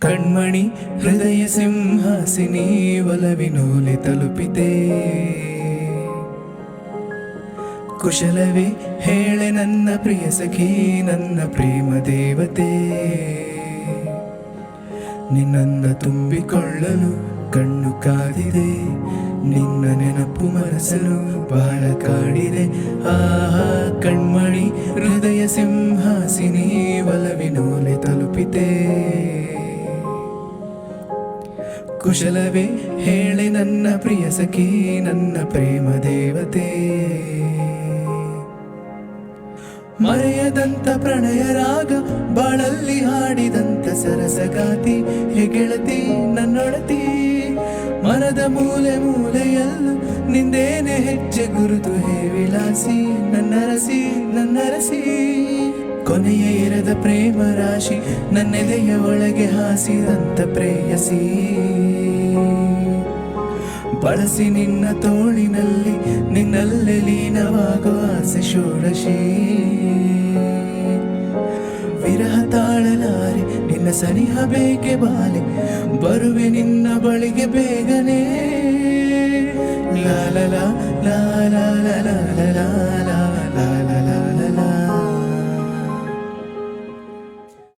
ಕಣ್ಮಣಿ ಹೃದಯ ಸಿಂಹಾಸಿನಿ ಒಲವಿನೋಲೆ ತಲುಪಿದೆ ಕುಶಲವೇ ಹೇಳೆ ನನ್ನ ಪ್ರಿಯ ಸಖಿ, ನನ್ನ ಪ್ರೇಮ ದೇವತೆ. ನಿನ್ನನ್ನ ತುಂಬಿಕೊಳ್ಳಲು ಕಣ್ಣು ಕಾದಿದೆ, ನಿನ್ನ ನೆನಪು ಮರಸಲು ಬಾಳ ಕಾಡಿದೆ. ಆಹಾ, ಕಣ್ಮಣಿ ಹೃದಯ ಸಿಂಹಾಸಿನಿ ಒಲವಿನೋಲೆ ತಲುಪಿದೆ ಕುಶಲವೇ ಹೇಳಿ ನನ್ನ ಪ್ರಿಯ ಸಖಿ, ನನ್ನ ಪ್ರೇಮ ದೇವತೆ. ಮರೆಯದಂತ ಪ್ರಣಯ ರಾಗ, ಬಾಳಲ್ಲಿ ಹಾಡಿದಂತ ಸರಸಗಾತಿ ಹೆಗೆಳತಿ ನನ್ನೊಡತಿ. ಮನದ ಮೂಲೆ ಮೂಲೆಯಲ್ಲ ನಿಂದೇನೆ ಹೆಜ್ಜೆ ಗುರುತು, ಹೇ ವಿಲಾಸಿ, ನನ್ನರಸಿ ನನ್ನರಸಿ. ಕೊನೆಯ ಇರದ ಪ್ರೇಮ ರಾಶಿ, ನನ್ನೆದೆಯ ಒಳಗೆ ಹಾಸಿದಂತ ಪ್ರೇಯಸಿ. ಬಳಸಿ ನಿನ್ನ ತೋಳಿನಲ್ಲಿ ನಿನ್ನಲ್ಲೇ ಲೀನವಾಗುವ ಆಸೆ ಷೋಡಶಿ. ವಿರಹ ತಾಳಲಾರೆ ನಿನ್ನ ಸನಿಹ ಬೇಕೆ ಬಾಲೆ, ಬರುವೆ ನಿನ್ನ ಬಳಿಗೆ ಬೇಗನೆ. ಲಾಲ ಲಾಲ ಲಾ ಲಾ ಲಾ ಲಾ ಲಾ